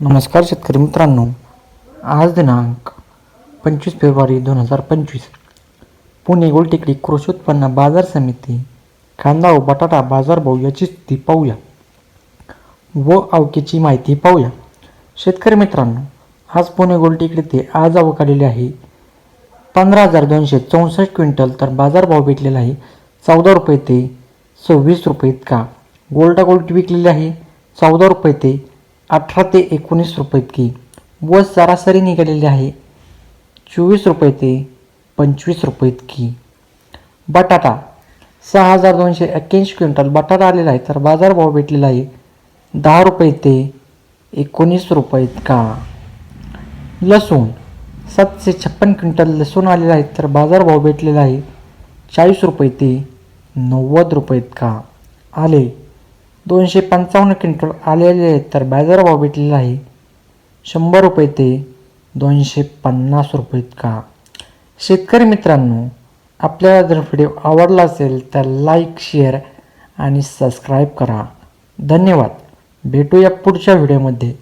नमस्कार शेतकरी मित्रांनो. आज दिनांक पंचवीस फेब्रुवारी दोन हजार पंचवीस. पुणे गोलटेकडी कृषी उत्पन्न बाजार समिती कांदा व बटाटा बाजारभाव याची स्थिती पाहूया. व आवकेची माहिती पाहूया. शेतकरी मित्रांनो आज पुणे गोलटेकडी ते आज आवक आहे. पंधरा हजार दोनशे चौसष्ट क्विंटल तर बाजारभाव भेटलेला आहे. चौदा रुपये ते सव्वीस रुपये इतका. गोल्डा गोल्ड विकलेली आहे. चौदा रुपये ते अठरा ते एकोणीस रुपये इतकी. व सरासरी निघालेली आहे. चोवीस रुपये ते पंचवीस रुपये इतकी. बटाटा सहा हजार दोनशे एक्क्याऐंशी क्विंटल बटाटा आलेला आहे तर बाजारभाव भेटलेला आहे दहा रुपये ते एकोणीस रुपये इतका. लसूण सातशे छप्पन क्विंटल लसूण आलेला आहे तर बाजारभाव भेटलेला आहे चाळीस रुपये ते नव्वद रुपये इतका. आले दोनशे पंचावन्न क्विंटल आलेले आहेत तर बाजारभाव भेटलेला आहे. शंभर रुपये ते दोनशे पन्नास रुपये का शेतकरी मित्रांनो आपल्याला जर व्हिडिओ आवडला असेल तर लाईक शेअर आणि सबस्क्राईब करा. धन्यवाद. भेटूया पुढच्या व्हिडिओमध्ये.